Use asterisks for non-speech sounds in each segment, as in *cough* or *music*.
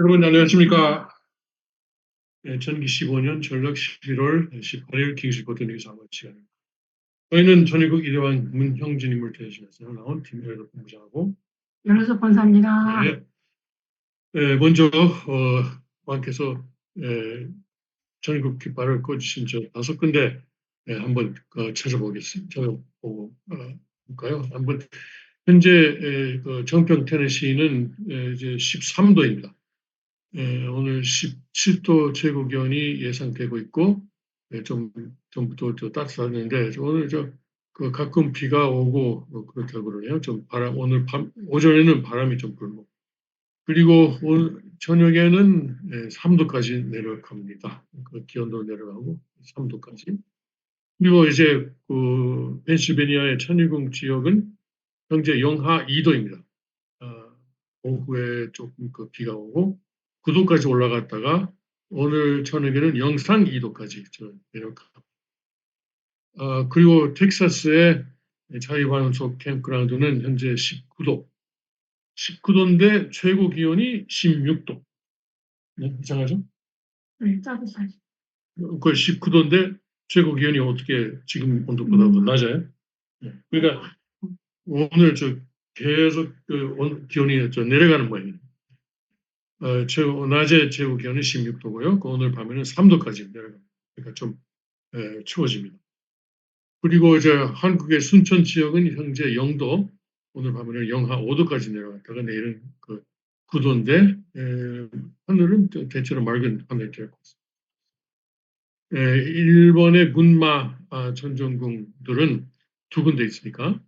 여러분 안녕하십니까? 네, 2015년 전력 11월 18일 킹스 코트 뉴스 한번 시간입니다. 저희는 전일국 이대왕 문형진님을 대신해서 나온 김혜로 본부장하고 연호석 권사입니다. 네, 네, 먼저 어, 왕께서 예, 전국 깃발을 꽂으신 저 다섯 군데 예, 한번 어, 찾아보겠습니다. 찾아보고 어, 볼까요? 한번 현재 예, 그 정평 테네시는 예, 이제 13도입니다. 예, 오늘 17도 최고 기온이 예상되고 있고 예, 좀 전부터 좀 따뜻했는데 오늘 저 그 가끔 비가 오고 뭐 그렇다고 그러네요. 좀 바람 오늘 밤 오전에는 바람이 좀 불고 그리고 오늘 저녁에는 예, 3도까지 내려갑니다. 그 기온도 내려가고 3도까지. 그리고 이제 그 펜실베니아의 천일궁 지역은 현재 영하 2도입니다. 아, 오후에 조금 그 비가 오고 9도까지 올라갔다가 오늘 저녁에는 영상 2도까지 내려갑니다. 아, 그리고 텍사스의 자유반응속 캠프그라운드는 현재 19도, 19도인데 최고 기온이 16도. 네, 이상하죠? 네. 그 19도인데 최고 기온이 어떻게 지금 온도보다도 음. 낮아요? 네, 그러니까 오늘 저 계속 그 온- 기온이 저 내려가는 모양이에요. 어, 최고, 낮에 최고 기온이 16도고요. 그 오늘 밤에는 3도까지 내려갑니다. 그러니까 좀 에, 추워집니다. 그리고 이제 한국의 순천 지역은 현재 0도, 오늘 밤에는 영하 5도까지 내려갔다가 내일은 그 9도인데 하늘은 또 대체로 맑은 하늘이 같습니다. 에, 일본의 군마 아, 전전궁들은 두 군데 있으니까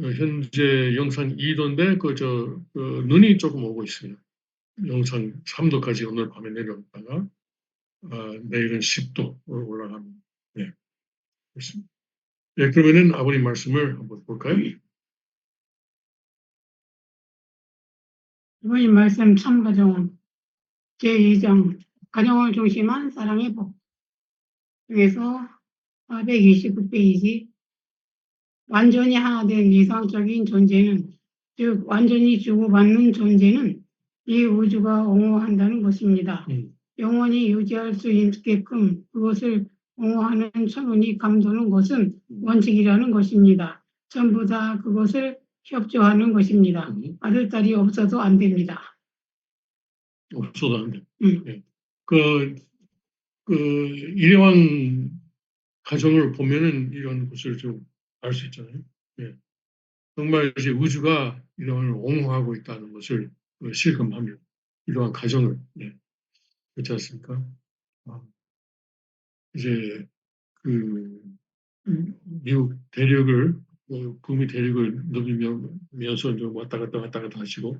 어, 현재 영상 2도인데 그 저 그 눈이 조금 오고 있습니다. 영상 3도까지 오늘 밤에 내려갔다가 아, 내일은 10도 올라갑니다. 네, 그렇습니다. 네, 그러면은 아버님 말씀을 한번 볼까요? 이번인 말씀 참가정 제2장 가정을 중심한 사랑의 법 중에서 429페이지 완전히 하나 된 이상적인 존재는 즉 완전히 주고받는 존재는 이 우주가 옹호한다는 것입니다. 음, 영원히 유지할 수 있게끔 그것을 옹호하는 천운이 감도는 것은 원칙이라는 것입니다. 전부 다 그것을 협조하는 것입니다. 음, 아들, 딸이 없어도 안 됩니다. 없어도 안 돼. 음. 네. 그, 그 일회왕 가정을 보면은 이런 것을 좀 알 수 있잖아요. 예. 정말 이제 우주가 이런 옹호하고 있다는 것을 그 실감합니다. 이러한 가정을. 예. 그렇지 않습니까? 아, 이제 그 음, 미국 대륙을 그 북미 대륙을 누비면서 좀 왔다 갔다 왔다 갔다 하시고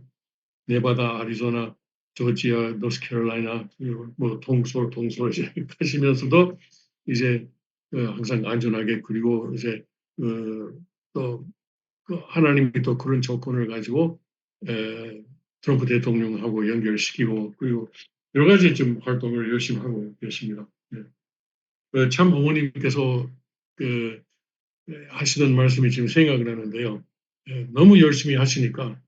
네바다, 아리조나, 조지아, 노스캐롤라이나 뭐 동서 동서 이제 *laughs* 가시면서도 이제 어, 항상 안전하게 그리고 이제 그, 또그 하나님이 또 그런 조건을 가지고 에, 트럼프 대통령하고 연결시키고 그리고 여러 가지 좀 활동을 열심히 하고 계십니다. 네. 그참 어머님께서 그 에, 하시던 말씀이 지금 생각이 나는데요. 에, 너무 열심히 하시니까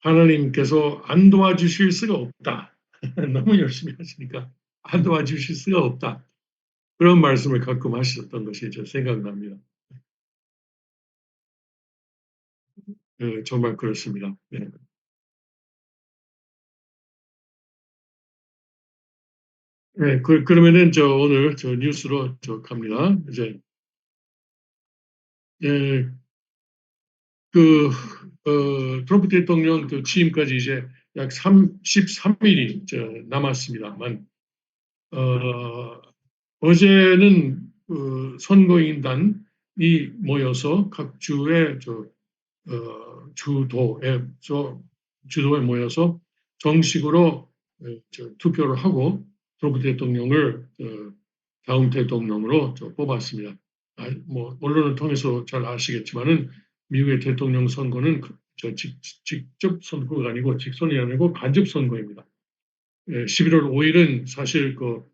하나님께서 안 도와주실 수가 없다. *laughs* 너무 열심히 하시니까 안 도와주실 수가 없다. 그런 말씀을 가끔 하셨던 것이 저 생각납니다. 네, 정말 그렇습니다. 네. 네, 그, 그러면은 저 오늘 저 뉴스로 저 갑니다. 이제 예, 그 어, 트럼프 대통령 그 취임까지 이제 약 33일이 저 남았습니다만 어, 어제는 그 선거인단이 모여서 각 주의 저 어, 주도에서 주도에 모여서 정식으로 어, 저 투표를 하고 트럼프 대통령을 어, 다음 대통령으로 저 뽑았습니다. 아, 뭐 언론을 통해서 잘 아시겠지만은 미국의 대통령 선거는 그- 저 직, 직접 선거가 아니고 직선이 아니고 간접 선거입니다. 예, 11월 5일은 사실 그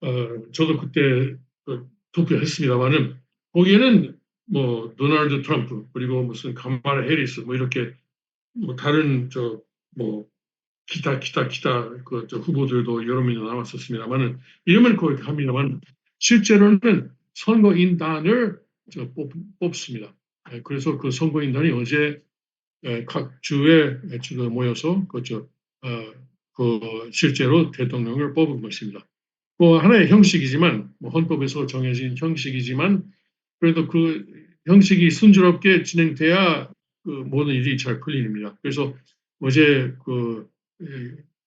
어, 저도 그때 그 투표했습니다만은 거기에는 뭐 도널드 트럼프 그리고 무슨 카마라 해리스 뭐 이렇게 뭐 다른 저뭐 기타 기타 기타 그저 후보들도 여러 명이 나왔었습니다만은 이름은 그렇게 합니다만 실제로는 선거인단을 저 뽑, 뽑습니다. 예, 그래서 그 선거인단이 어제 예, 각 주에 모여서 그저 어, 그 실제로 대통령을 뽑은 것입니다. 뭐 하나의 형식이지만 뭐 헌법에서 정해진 형식이지만 그래도 그 형식이 순조롭게 진행돼야 그 모든 일이 잘 풀립니다. 그래서 어제 그 에,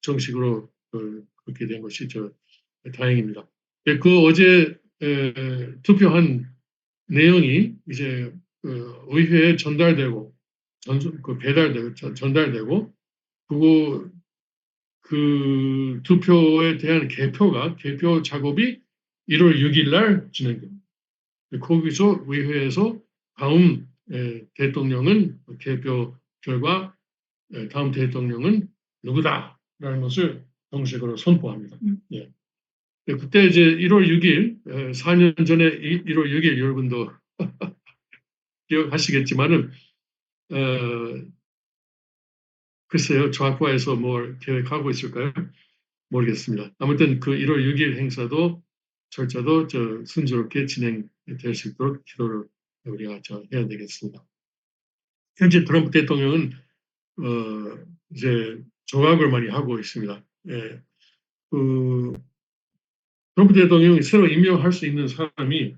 정식으로 그 그렇게 된 것이 저 다행입니다. 예, 그 어제 에, 투표한 내용이 이제 그 의회에 전달되고 전, 그 배달되고 전- 전달되고 그리고 그 투표에 대한 개표가 개표 작업이 1월 6일 날 진행됩니다. 거기서 의회에서 다음 에, 대통령은 개표 결과 에, 다음 대통령은 누구다라는 것을 정식으로 선포합니다. 음. 예. 예, 그때 이제 1월 6일, 4년 전에 이- 1월 6일 여러분도 *laughs* 기억하시겠지만은 어, 글쎄요, 저 학과에서 뭘 계획하고 있을까요? 모르겠습니다. 아무튼 그 1월 6일 행사도 절차도 저 순조롭게 진행될 수 있도록 기도를 우리가 저 해야 되겠습니다. 현재 트럼프 대통령은 어, 이제 조각을 많이 하고 있습니다. 예. 그 트럼프 대통령이 새로 임명할 수 있는 사람이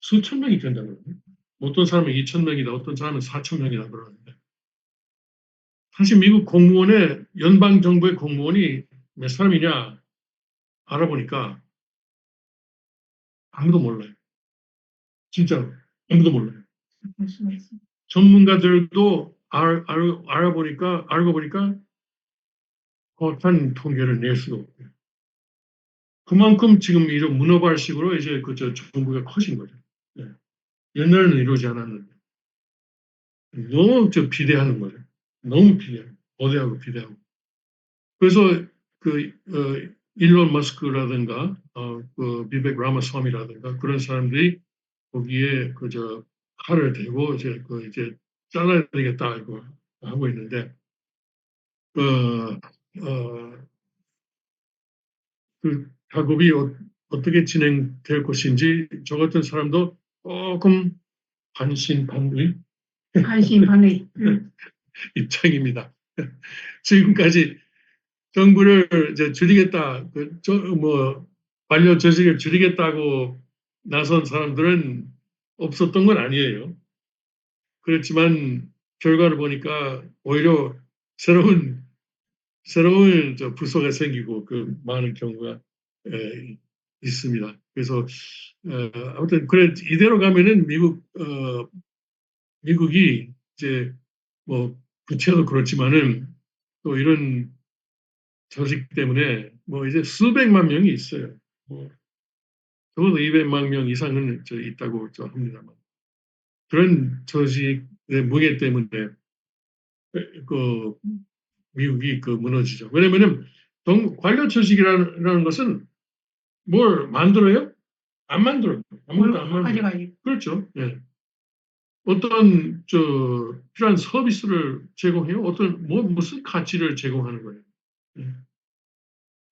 수천 명이 된다고 그러거든요. 어떤 사람은 2천 명이다, 어떤 사람은 4천 명이다 그러는데 사실 미국 공무원의 연방 정부의 공무원이 몇 사람이냐 알아보니까 아무도 몰라요. 진짜 아무도 몰라요. 전문가들도 알, 알, 알아보니까 알고 보니까 정확한 통계를 낼 수가 없고요. 그만큼 지금 이런 문어발식으로 이제 그저 정부가 커진 거죠. 예. 옛날에는 이러지 않았는데 너무 저 비대하는 거죠. 너무 비대해요. 거대하고 비대하고. 그래서 그 어, 일론 머스크라든가 어, 그 비백 라마스와미라든가 그런 사람들이 거기에 그저 칼을 대고 이제 그 이제 잘라야 되겠다 이거 하고 있는데 어, 어, 그 작업이 어, 어떻게 진행될 것인지 저 같은 사람도 조금 반신반의 반신반의. 음. *laughs* 입장입니다. 지금까지 정부를 이제 줄이겠다, 그, 저, 뭐, 관료 조직을 줄이겠다고 나선 사람들은 없었던 건 아니에요. 그렇지만 결과를 보니까 오히려 새로운, 새로운 저 부서가 생기고 그 많은 경우가 에, 있습니다. 그래서, 어, 아무튼, 그래, 이대로 가면은 미국, 어, 미국이 이제 뭐, 부채도 그렇지만은 또 이런 조직 때문에 뭐 이제 수백만 명이 있어요. 뭐 적어도 200만 명 이상은 저 있다고 저 합니다만 그런 조직의 무게 때문에 그 미국이 그 무너지죠. 왜냐면은 정- 관료 조직이라는 것은 뭘 만들어요? 안 만들어요. 아무것도 안 만들어요. 아직까지 그렇죠. 예. 어떤 저 필요한 서비스를 제공해요. 어떤 뭐 무슨 가치를 제공하는 거예요. 예.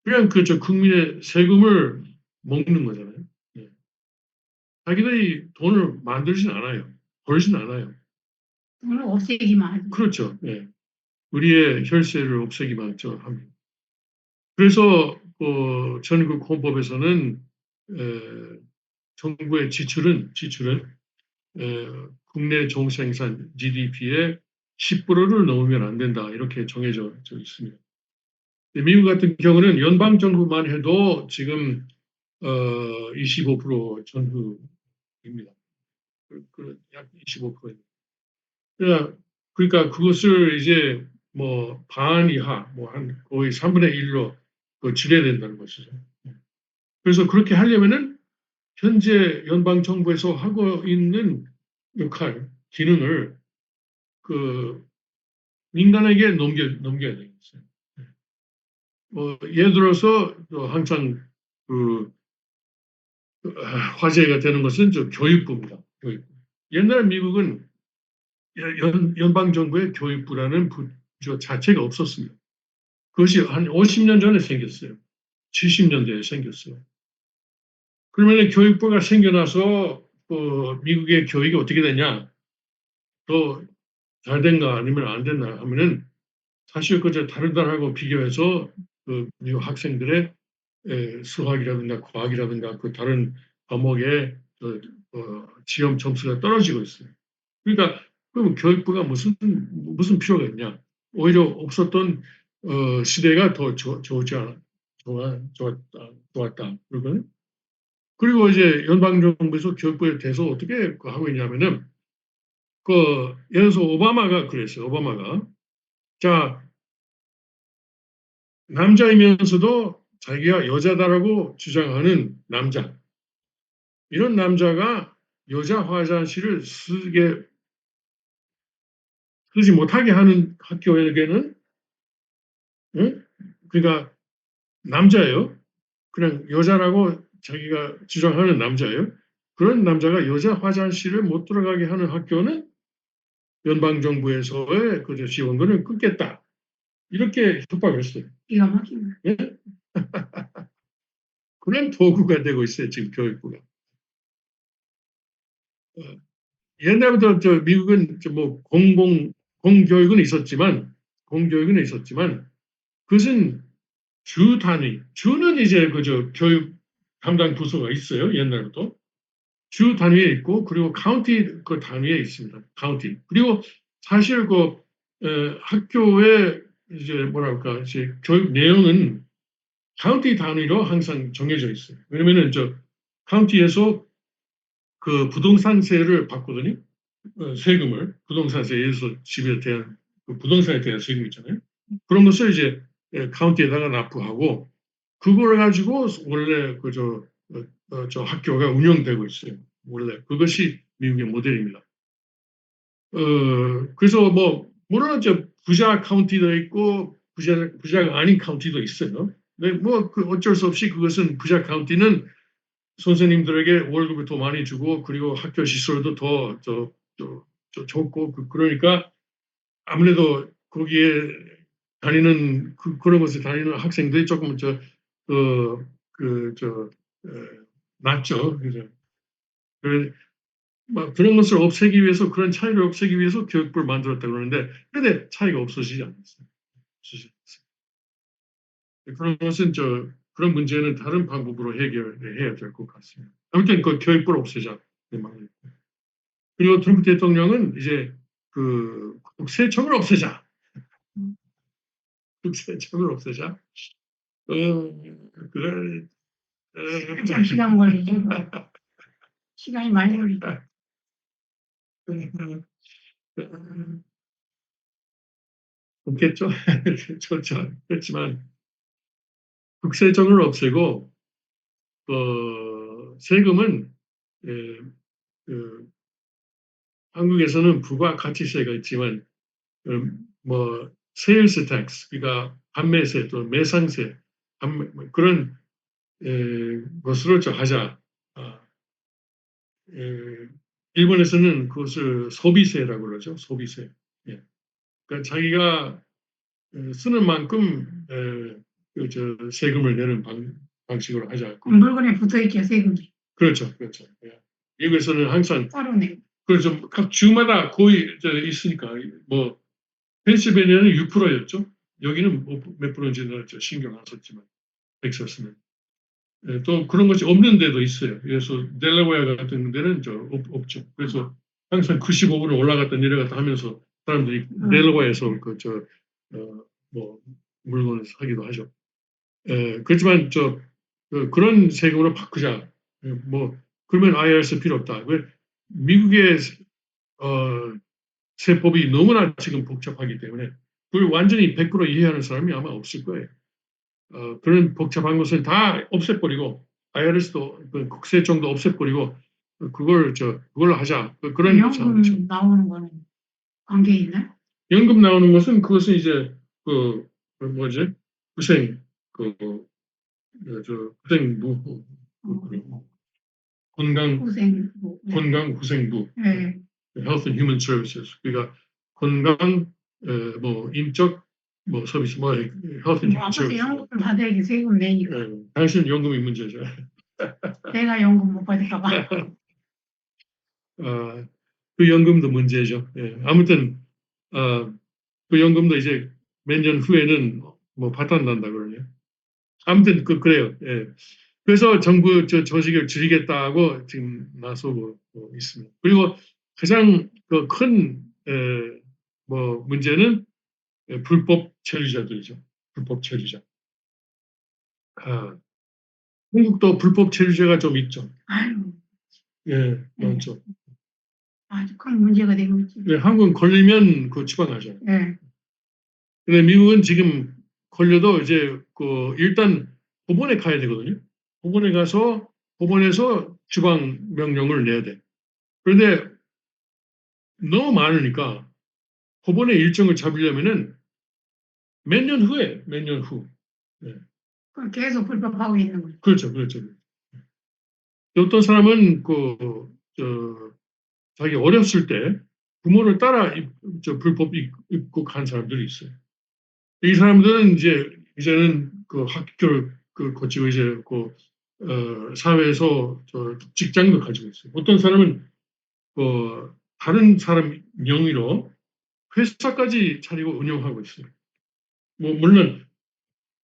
그냥 그 저 국민의 세금을 먹는 거잖아요. 예. 자기들이 돈을 만들진 않아요. 벌진 않아요. 돈을 없애기만. 그렇죠. 예. 우리의 혈세를 없애기만 저 합니다. 그래서 그 전국 헌법에서는 에, 정부의 지출은 지출은 에, 국내 종생산 GDP의 10%를 넘으면 안 된다 이렇게 정해져 져 있습니다. 근데 미국 같은 경우는 연방 정부만 해도 지금 어, 25% 전후입니다. 그, 그, 약 25%입니다. 그러니까, 그러니까 그것을 이제 뭐 반 이하, 뭐 한 거의 3분의 1로 그 줄여야 된다는 것이죠. 그래서 그렇게 하려면은 현재 연방 정부에서 하고 있는 역할, 기능을 그 민간에게 넘겨 넘겨야 되겠어요. 뭐 예를 들어서 또 항상 그 아, 화제가 되는 것은 저 교육부입니다. 교육부. 옛날 미국은 연, 연방 정부의 교육부라는 부처 자체가 없었습니다. 그것이 한 50년 전에 생겼어요. 70년대에 생겼어요. 그러면 교육부가 생겨나서 그 미국의 교육이 어떻게 되냐? 더 잘 된가 아니면 안 됐나 하면은 사실 그저 다른 나라하고 비교해서 그 미국 학생들의 에, 수학이라든가 과학이라든가 그 다른 과목의 그, 어, 시험 점수가 떨어지고 있어요. 그러니까 그럼 교육부가 무슨 무슨 필요가 있냐? 오히려 없었던 어, 시대가 더 좋, 좋지 않아, 좋아, 좋았다, 좋았다. 그리고 그리고 이제 연방정부에서 교육부에 대해서 어떻게 그 하고 있냐면은 그 예를 들어서 오바마가 그랬어요. 오바마가 자 남자이면서도 자기가 여자다라고 주장하는 남자 이런 남자가 여자 화장실을 쓰게 쓰지 못하게 하는 학교에게는 응? 그러니까 남자예요. 그냥 여자라고 자기가 주장하는 남자예요. 그런 남자가 여자 화장실을 못 들어가게 하는 학교는 연방 정부에서의 그 지원금을 끊겠다. 이렇게 협박을 했어요. 기가 막히네. *laughs* 그런 도구가 되고 있어요, 지금 교육부가. 어, 옛날부터 저 미국은 저 뭐 공공 공교육은 있었지만 공교육은 있었지만 그것은 주 단위 주는 이제 그저 교육 담당 부서가 있어요 옛날부터. 주 단위에 있고 그리고 카운티 그 단위에 있습니다 카운티. 그리고 사실 그 에, 학교의 이제 뭐랄까 이제 교육 내용은 카운티 단위로 항상 정해져 있어요. 왜냐면은 저 카운티에서 그 부동산세를 받거든요. 어, 세금을 부동산세에서 집에 대한 그 부동산에 대한 세금 있잖아요. 그런 것을 이제 예, 카운티에다가 납부하고 그걸 가지고 원래 그저 어, 저 학교가 운영되고 있어요. 원래 그것이 미국의 모델입니다. 어 그래서 뭐 물론 이제 부자 카운티도 있고 부자 부자가 아닌 카운티도 있어요. 네, 뭐그 어쩔 수 없이 그것은 부자 카운티는 선생님들에게 월급을 더 많이 주고 그리고 학교 시설도 더저 저, 저 좋고 그, 그러니까 아무래도 거기에 다니는 그, 그런 곳에 다니는 학생들이 조금 낫죠. 그죠. 그, 막 그런 것을 없애기 위해서 그런 차이를 없애기 위해서 교육부를 만들었다 그러는데 그런데 차이가 없어지지 않았어요. 않았어요. 그런 것은 저 그런 문제는 다른 방법으로 해결해야 될 것 같습니다. 아무튼 그 교육부를 없애자. 네, 말이에요. 그리고 트럼프 대통령은 이제 그 국세청을 없애자. 국세청을 없애자. 어, 그래. 어, 참 시간 걸리죠. 시간이 많이 걸리죠. 없겠죠. *laughs* 좋죠. 그렇지만 국세청을 없애고 어, 세금은 예, 그, 한국에서는 부가 가치세가 있지만 음, 뭐 세일스 텍스 그러니까 판매세 또 매상세 뭐 그런 에, 것으로 저 하자. 아, 에, 일본에서는 그것을 소비세라고 그러죠. 소비세. 예. 그러니까 자기가 에, 쓰는 만큼 에, 그, 저, 세금을 내는 방, 방식으로 하자. 물건에 붙어 있죠 세금이 그렇죠, 그렇죠. 예. 미국에서는 항상 따로 내. 그래서 각 주마다 거의 저 있으니까 뭐 펜실베니아는 6%였죠. 여기는 뭐 몇 프로인지는 저 신경 안 썼지만 텍사스는 예, 또 그런 것이 없는 데도 있어요. 그래서 델라웨어 같은 데는 저 없, 없죠. 그래서 항상 95분을 올라갔다 내려갔다 하면서 사람들이 음. 델라웨어에서 그저뭐 물건을 사기도 하죠. 예, 그렇지만 저 그, 그런 세금으로 바꾸자. 예, 뭐 그러면 IRS 필요 없다. 왜 미국의 어, 세법이 너무나 지금 복잡하기 때문에 그걸 완전히 100% 이해하는 사람이 아마 없을 거예요. 어, 그런 복잡한 것을 다 없애버리고 IRS도 그 국세청도 없애버리고 그걸 저 그걸로 하자 그- 그런. 연금 나오는 거는 관계 있나요? 연금 나오는 것은 그것은 이제 그, 그 뭐지 후생 그, 그, 저 후생부 그, 그, 건강 후생 뭐, 네. 건강 후생부 네. Health and Human Services 그러니까 건강 에, 뭐 인적 뭐 서비스, 뭐 헬스 뭐 아무튼 연금 받아야지 세금 내니까 예, 당신 연금이 문제죠. *laughs* 내가 연금 못 받을까봐. 어, *laughs* 그 연금도 문제죠. 예, 아무튼 어, 그 연금도 이제 몇 년 후에는 뭐 파탄 난다 그러네요. 아무튼 그 그래요. 예. 그래서 정부 저 조직을 줄이겠다고 지금 나서고 어, 있습니다. 그리고 가장 그큰뭐 문제는 예, 불법 체류자들이죠. 불법 체류자. 아, 한국도 불법 체류자가 좀 있죠. 아유, 예, 많죠. 아주 큰 문제가 되고 있지. 네, 한국은 걸리면 그 추방하죠. 예. 근데 미국은 지금 걸려도 이제 그 일단 법원에 가야 되거든요. 법원에 가서 법원에서 추방 명령을 내야 돼. 그런데 너무 많으니까 법원의 일정을 잡으려면은 몇 년 후에 몇 년 후. 그걸 계속 불법하고 있는 거죠. 그렇죠, 그렇죠. 어떤 사람은 그, 저, 자기 어렸을 때 부모를 따라 입, 저 불법 입- 입국한 사람들이 있어요. 이 사람들은 이제 이제는 그 학교를 그 거치고 이제 그 어, 사회에서 저 직장도 가지고 있어요. 어떤 사람은 그 다른 사람 명의로 회사까지 차리고 운영하고 있어요. 뭐 물론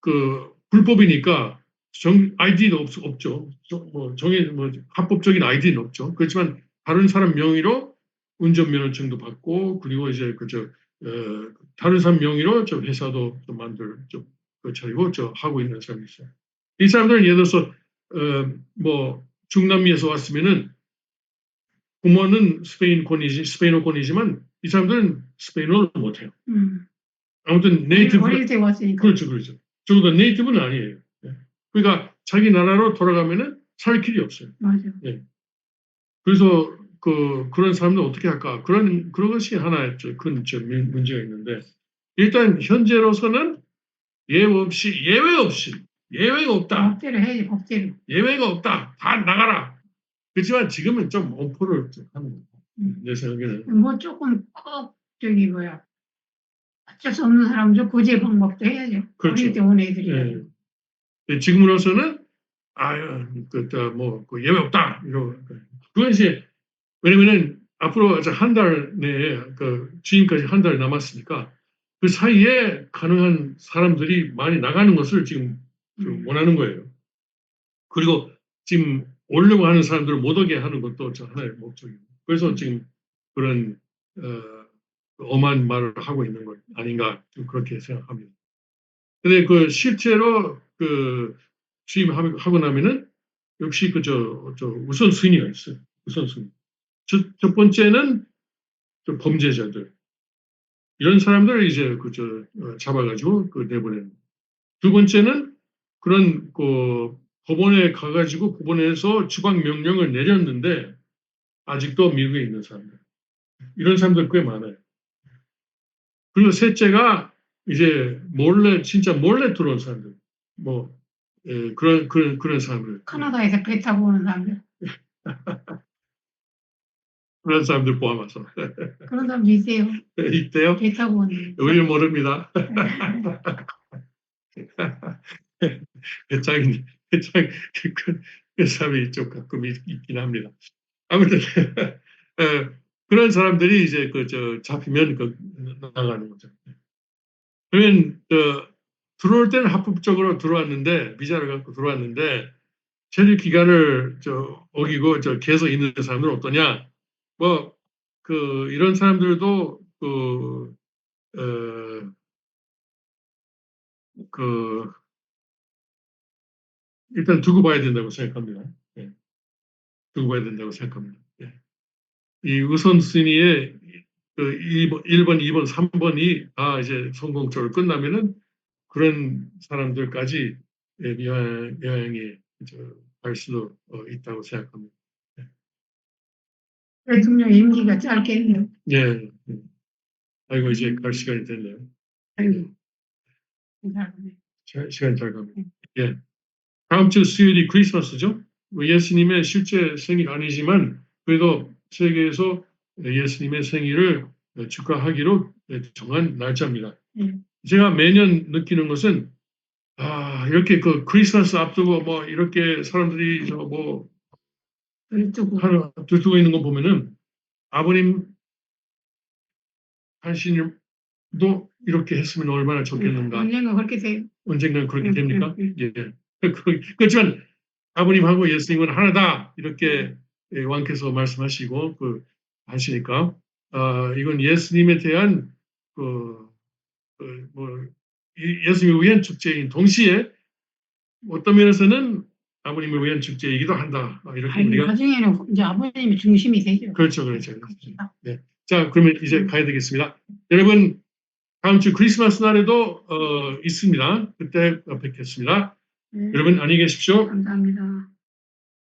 그 불법이니까 정 아이디는 없, 없죠. 저- 뭐 정해 뭐 합법적인 아이디는 없죠. 그렇지만 다른 사람 명의로 운전면허증도 받고 그리고 이제 그저 어, 다른 사람 명의로 저 회사도 좀 만들 좀그 차리고 저 하고 있는 사람이 있어요. 이 사람들은 예를 들어서 어, 뭐 중남미에서 왔으면은 부모는 스페인권이지 스페인어권이지만 이 사람들은 스페인어를 못해요. 음. 아무튼 네이티브 어릴 때 왔으니까. 그렇죠, 그렇죠. 적어도 네이티브는 아니에요. 예. 그러니까 자기 나라로 돌아가면은 살 길이 없어요. 맞아. 그래서 그 그런 사람들 어떻게 할까? 그런 그런 것이 하나의 저큰 문제가 있는데 일단 현재로서는 예외 없이 예외 없이 예외가 없다. 법대로 해야지 법대로. 예외가 없다. 다 나가라. 그렇지만 지금은 좀 엄포를 좀 하는 거예요. 음. 내 생각에는. 뭐 조금 꼭 저기 뭐야 어쩔 수 없는 사람들 구제 방법도 해야죠. 그렇죠. 어릴 때온 애들이. 예. 예, 지금으로서는 아유 그뭐그 예외 없다 이러고 그건 이제 왜냐면은 앞으로 한 달 내에 그 취임까지 한 달 남았으니까 그 사이에 가능한 사람들이 많이 나가는 것을 지금 그 음. 원하는 거예요. 그리고 지금 오려고 하는 사람들을 못 오게 하는 것도 저 하나의 목적이고 그래서 지금 그런 어, 엄한 말을 하고 있는 것 아닌가 좀 그렇게 생각합니다. 근데 그 실제로 그 취임하고 하고 나면은 역시 그저 저 우선 순위가 있어요. 우선 순위. 첫, 첫 번째는 저 범죄자들 이런 사람들을 이제 그저 어, 잡아가지고 그 내보내는. 두 번째는 그런 그 법원에 가가지고 법원에서 추방 명령을 내렸는데 아직도 미국에 있는 사람들 이런 사람들 꽤 많아요. 그리고 셋째가 이제 몰래 진짜 몰래 들어온 사람들 뭐 예, 그런 그런 그런 사람들 카나다에서 배 타고 오는 사람들 *laughs* 그런 사람들 포함해서 *laughs* 그런 사람도 있어요. 있대요. 배 타고 오는. 우리는 모릅니다. *laughs* 배짱이 배짱 그, 그 사람이 좀 가끔 있, 긴 합니다. 아무튼 에, *laughs* 그런 사람들이 이제 그 저 잡히면 그 나가는 거죠. 그러면 저 들어올 때는 합법적으로 들어왔는데 비자를 갖고 들어왔는데 체류 기간을 저 어기고 저 계속 있는 사람들은 어떠냐? 뭐 그 이런 사람들도 그 어, 그 일단 두고 봐야 된다고 생각합니다. 예. 두고 봐야 된다고 생각합니다. 예. 이 우선순위에 그 1번, 1번, 2번, 3번이 다 이제 성공적으로 끝나면은 그런 사람들까지 예, 미화양이 저, 갈 수도 어, 있다고 생각합니다. 대통령 임기가 짧겠네요. 예. 예. 아이고 이제 갈 시간이 됐네요. 아이고. 자, 시간이 잘 갑니다. 예. 다음 주 수요일이 크리스마스죠? 뭐 예수님의 실제 생일 아니지만 그래도 세계에서 예수님의 생일을 축하하기로 정한 날짜입니다. 예. 제가 매년 느끼는 것은 아 이렇게 그 크리스마스 앞두고 뭐 이렇게 사람들이 저뭐 들뜨고 있는 거 보면은 아버님 한신님도 이렇게 했으면 얼마나 좋겠는가. 언젠가 그렇게 돼. 언젠간 그렇게 음, 됩니까? 음, 예. 그- 그렇지만 아버님하고 예수님은 하나다 이렇게 예, 왕께서 말씀하시고 그 하시니까 아 이건 예수님에 대한 그, 그, 뭐 이- 예수님을 위한 축제인 동시에 어떤 면에서는 아버님을 위한 축제이기도 한다 아, 이렇게 아니, 우리가 나중에는 이제 아버님이 중심이 되죠. 그렇죠, 그렇죠. 네. 자, 그러면 이제 가야 되겠습니다. 여러분, 다음 주 크리스마스 날에도 어, 있습니다. 그때 뵙겠습니다. 네, 여러분, 안녕히 계십시오. 감사합니다.